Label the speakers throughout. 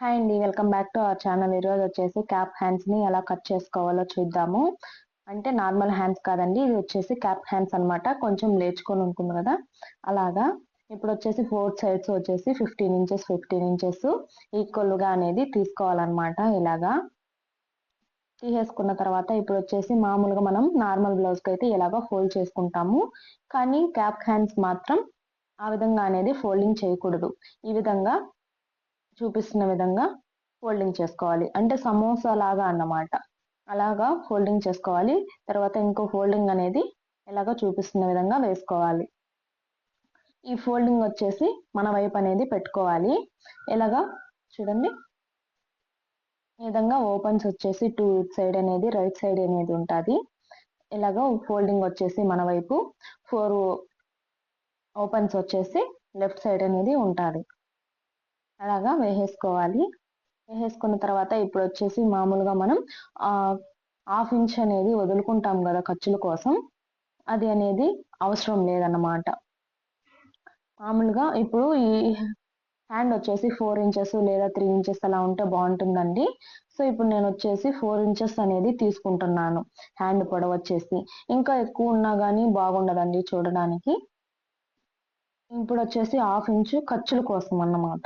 Speaker 1: Hi అండి welcome back to our channel. ఈరోజు వచ్చేసి క్యాప్ హ్యాండ్స్ని ఎలా కట్ చేసుకోవాలో చూద్దాము. అంటే నార్మల్ హ్యాండ్స్ కాదండి ఇది వచ్చేసి క్యాప్ హ్యాండ్స్ అనమాట కొంచెం లేచుకొని ఉంటుంది కదా. అలాగా. ఇప్పుడు వచ్చేసి ఫోర్ సైడ్స్ వచ్చేసి ఫిఫ్టీన్ ఇంచెస్ ఫిఫ్టీన్ ఇంచెస్ ఈక్వల్గా అనేది తీసుకోవాలన్నమాట ఇలాగా. తీసేసుకున్న తర్వాత ఇప్పుడు వచ్చేసి మామూలుగా మనం నార్మల్ బ్లౌజ్కి అయితే ఇలాగా ఫోల్డ్ చేసుకుంటాము. కానీ క్యాప్ హ్యాండ్స్ మాత్రం ఆ విధంగా అనేది ఫోల్డింగ్ చేయకూడదు. ఈ విధంగా చూపిస్తున్న విధంగా ఫోల్డింగ్ చేసుకోవాలి. అంటే సమోసా లాగా అన్నమాట. అలాగా ఫోల్డింగ్ చేసుకోవాలి. తర్వాత ఇంకో ఫోల్డింగ్ అనేది ఎలాగో చూపిస్తున్న విధంగా వేసుకోవాలి. ఈ ఫోల్డింగ్ వచ్చేసి మన వైపు అనేది పెట్టుకోవాలి. ఎలాగా? చూడండి. ఈ విధంగా ఓపెన్స్ వచ్చేసి టూ సైడ్ అనేది రైట్ సైడ్ అనేది ఉంటుంది. ఇలాగ ఫోల్డింగ్ వచ్చేసి మన వైపు. ఫోర్ ఓపెన్స్ వచ్చేసి లెఫ్ట్ సైడ్ అనేది ఉంటుంది. అలాగా వేసేసుకోవాలి. వేసేసుకున్న తర్వాత ఇప్పుడు వచ్చేసి మామూలుగా మనం హాఫ్ ఇంచ్ అనేది వదులుకుంటాం కదా ఖర్చుల కోసం. అది అనేది అవసరం లేదన్నమాట. మామూలుగా ఇప్పుడు ఈ హ్యాండ్ వచ్చేసి ఫోర్ ఇంచెస్ లేదా త్రీ ఇంచెస్ అలా ఉంటే బాగుంటుందండి. సో ఇప్పుడు నేను వచ్చేసి ఫోర్ ఇంచెస్ అనేది తీసుకుంటున్నాను హ్యాండ్ పొడవు వచ్చేసి. ఇంకా ఎక్కువ ఉన్నా కానీ బాగుండదండి చూడడానికి. ఇప్పుడు వచ్చేసి హాఫ్ ఇంచు ఖర్చుల కోసం అన్నమాట.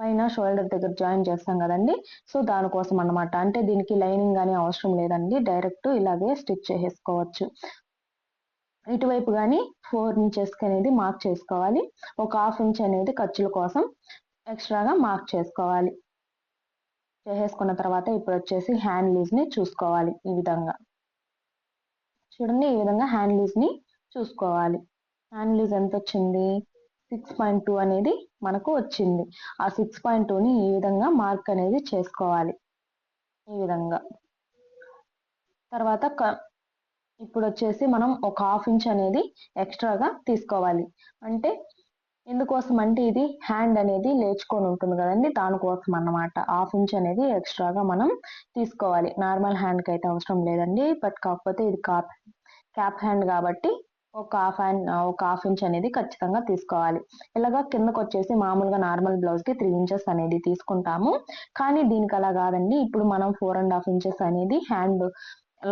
Speaker 1: పైన షోల్డర్ దగ్గర జాయిన్ చేస్తాం కదండి. సో దానికోసం అనమాట అంటే దీనికి లైనింగ్ కానీ అవసరం లేదండి. డైరెక్ట్ ఇలాగే స్టిచ్ చేసేసుకోవచ్చు. ఇటువైపు కానీ ఫోర్ ఇంచెస్ అనేది మార్క్ చేసుకోవాలి. ఒక హాఫ్ ఇంచ్ అనేది ఖర్చుల కోసం ఎక్స్ట్రాగా మార్క్ చేసుకోవాలి. చేసేసుకున్న తర్వాత ఇప్పుడు వచ్చేసి హ్యాండ్ లూజ్ని చూసుకోవాలి ఈ విధంగా. చూడండి ఈ విధంగా హ్యాండ్ లూజ్ని చూసుకోవాలి. హ్యాండ్ లూజ్ ఎంత వచ్చింది? సిక్స్ పాయింట్ టూ అనేది మనకు వచ్చింది. ఆ సిక్స్ పాయింట్ టూని ఈ విధంగా మార్క్ అనేది చేసుకోవాలి. ఈ విధంగా. తర్వాత ఇప్పుడు వచ్చేసి మనం ఒక హాఫ్ ఇంచ్ అనేది ఎక్స్ట్రాగా తీసుకోవాలి. అంటే ఎందుకోసం అంటే ఇది హ్యాండ్ అనేది లేచుకొని ఉంటుంది కదండి దానికోసం అన్నమాట. హాఫ్ ఇంచ్ అనేది ఎక్స్ట్రాగా మనం తీసుకోవాలి. నార్మల్ హ్యాండ్కి అయితే అవసరం లేదండి బట్ కాకపోతే ఇది కాప్ క్యాప్ హ్యాండ్ కాబట్టి ఒక హాఫ్ అండ్ ఒక హాఫ్ ఇంచ్ అనేది ఖచ్చితంగా తీసుకోవాలి. ఇలాగా కిందకు వచ్చేసి మామూలుగా నార్మల్ బ్లౌజ్కి త్రీ ఇంచెస్ అనేది తీసుకుంటాము. కానీ దీనికి అలా కాదండి. ఇప్పుడు మనం ఫోర్ అండ్ హాఫ్ ఇంచెస్ అనేది హ్యాండ్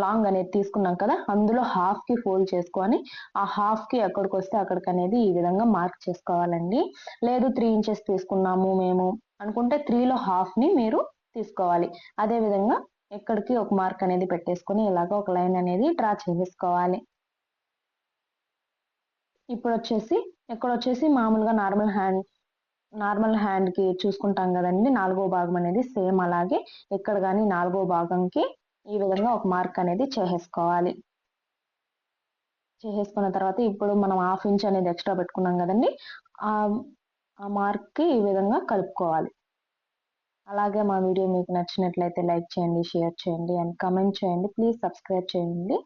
Speaker 1: లాంగ్ అనేది తీసుకున్నాం కదా అందులో హాఫ్కి ఫోల్డ్ చేసుకొని ఆ హాఫ్కి ఎక్కడికి వస్తే అక్కడికి అనేది ఈ విధంగా మార్క్ చేసుకోవాలండి. లేదు త్రీ ఇంచెస్ తీసుకున్నాము మేము అనుకుంటే త్రీలో హాఫ్ని మీరు తీసుకోవాలి. అదే విధంగా ఎక్కడికి ఒక మార్క్ అనేది పెట్టేసుకొని ఇలాగ ఒక లైన్ అనేది డ్రా చేసేసుకోవాలి. ఇప్పుడు వచ్చేసి ఇక్కడ వచ్చేసి మామూలుగా నార్మల్ హ్యాండ్ నార్మల్ హ్యాండ్కి చూసుకుంటాం కదండి. నాలుగో భాగం అనేది సేమ్ అలాగే ఇక్కడ కానీ నాలుగో భాగంకి ఈ విధంగా ఒక మార్క్ అనేది చేసేసుకోవాలి. చేసేసుకున్న తర్వాత ఇప్పుడు మనం హాఫ్ ఇంచ్ అనేది ఎక్స్ట్రా పెట్టుకున్నాం కదండి ఆ మార్క్కి ఈ విధంగా కలుపుకోవాలి. అలాగే మా వీడియో మీకు నచ్చినట్లయితే లైక్ చేయండి షేర్ చేయండి అండ్ కమెంట్ చేయండి. ప్లీజ్ సబ్స్క్రైబ్ చేయండి.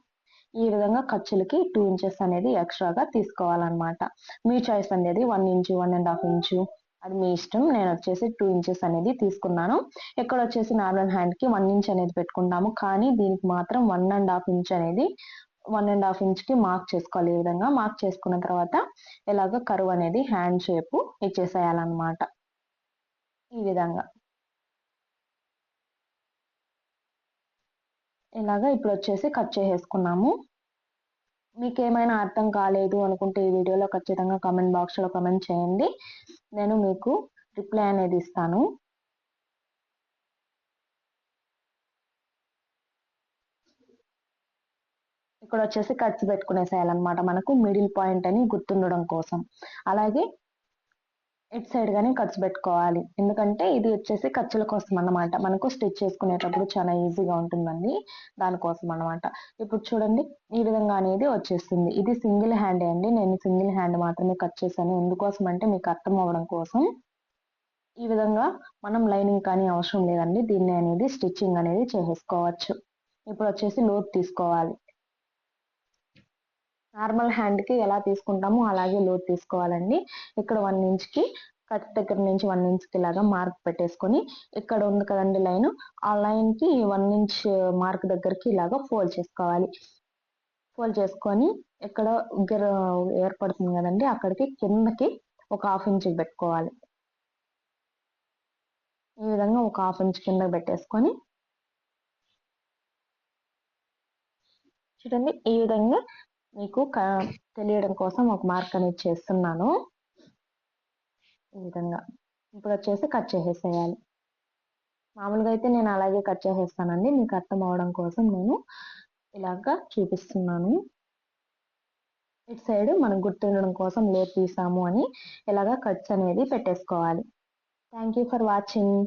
Speaker 1: ఈ విధంగా ఖర్చులకి టూ ఇంచెస్ అనేది ఎక్స్ట్రాగా తీసుకోవాలన్నమాట. మీ చాయిస్ అనేది one inch one and half inch అది మీ ఇష్టం. నేను వచ్చేసి టూ ఇంచెస్ అనేది తీసుకున్నాను. ఇక్కడ వచ్చేసి నార్మల్ హ్యాండ్కి వన్ ఇంచ్ అనేది పెట్టుకుంటాము. కానీ దీనికి మాత్రం వన్ అండ్ హాఫ్ ఇంచ్ అనేది వన్ అండ్ హాఫ్ ఇంచ్కి మార్క్ చేసుకోవాలి ఈ విధంగా. మార్క్ చేసుకున్న తర్వాత ఇలాగ కరువు అనేది హ్యాండ్ షేప్ ఇచ్చేసేయాలన్నమాట. ఈ విధంగా. ఇలాగా ఇప్పుడు వచ్చేసి కట్ చేసేసుకున్నాము. మీకు ఏమైనా అర్థం కాలేదు అనుకుంటే ఈ వీడియోలో ఖచ్చితంగా కామెంట్ బాక్స్లో కమెంట్ చేయండి. నేను మీకు రిప్లై అనేది ఇస్తాను. ఇక్కడ వచ్చేసి కట్స్ పెట్టుకునేసేయాలన్నమాట. మనకు మిడిల్ పాయింట్ అని గుర్తుండడం కోసం. అలాగే ఇట్ సైడ్ కానీ ఖర్చు పెట్టుకోవాలి. ఎందుకంటే ఇది వచ్చేసి ఖర్చుల కోసం అన్నమాట. మనకు స్టిచ్ చేసుకునేటప్పుడు చాలా ఈజీగా ఉంటుందండి దానికోసం అనమాట ఇప్పుడు చూడండి ఈ విధంగా అనేది వచ్చేస్తుంది. ఇది సింగిల్ హ్యాండ్ అండి. నేను సింగిల్ హ్యాండ్ మాత్రమే కట్ చేశాను. ఎందుకోసం అంటే మీకు అర్థం అవ్వడం కోసం. ఈ విధంగా మనం లైనింగ్ కానీ అవసరం లేదండి. దీన్ని అనేది స్టిచ్చింగ్ అనేది చేసేసుకోవచ్చు. ఇప్పుడు వచ్చేసి లోత్ తీసుకోవాలి. నార్మల్ హ్యాండ్కి ఎలా తీసుకుంటామో అలాగే లోతు తీసుకోవాలండి. ఇక్కడ వన్ ఇంచ్కి కట్ దగ్గర నుంచి వన్ ఇంచ్కి ఇలాగా మార్క్ పెట్టేసుకొని ఇక్కడ ఉంది కదండి లైన్ ఆ లైన్కి వన్ ఇంచ్ మార్క్ దగ్గరికి ఇలాగా ఫోల్డ్ చేసుకోవాలి. ఫోల్డ్ చేసుకొని ఇక్కడ గిర ఏర్పడుతుంది కదండి అక్కడికి కిందకి ఒక హాఫ్ ఇంచ్ పెట్టుకోవాలి. ఈ విధంగా ఒక హాఫ్ ఇంచ్ కింద పెట్టేసుకొని చూడండి ఈ విధంగా మీకు తెలియడం కోసం ఒక మార్క్ అనేది చేస్తున్నాను. ఈ విధంగా. ఇప్పుడు వచ్చేసి కట్ చేసేసేయాలి. మామూలుగా అయితే నేను అలాగే కట్ చేసేస్తానండి. మీకు అర్థం అవడం కోసం నేను ఇలాగా చూపిస్తున్నాను. ఇటు సైడ్ మనం గుర్తుండడం కోసం లేట్ తీసాము అని ఇలాగా కట్స్ అనేది పెట్టేసుకోవాలి. Thank you for watching.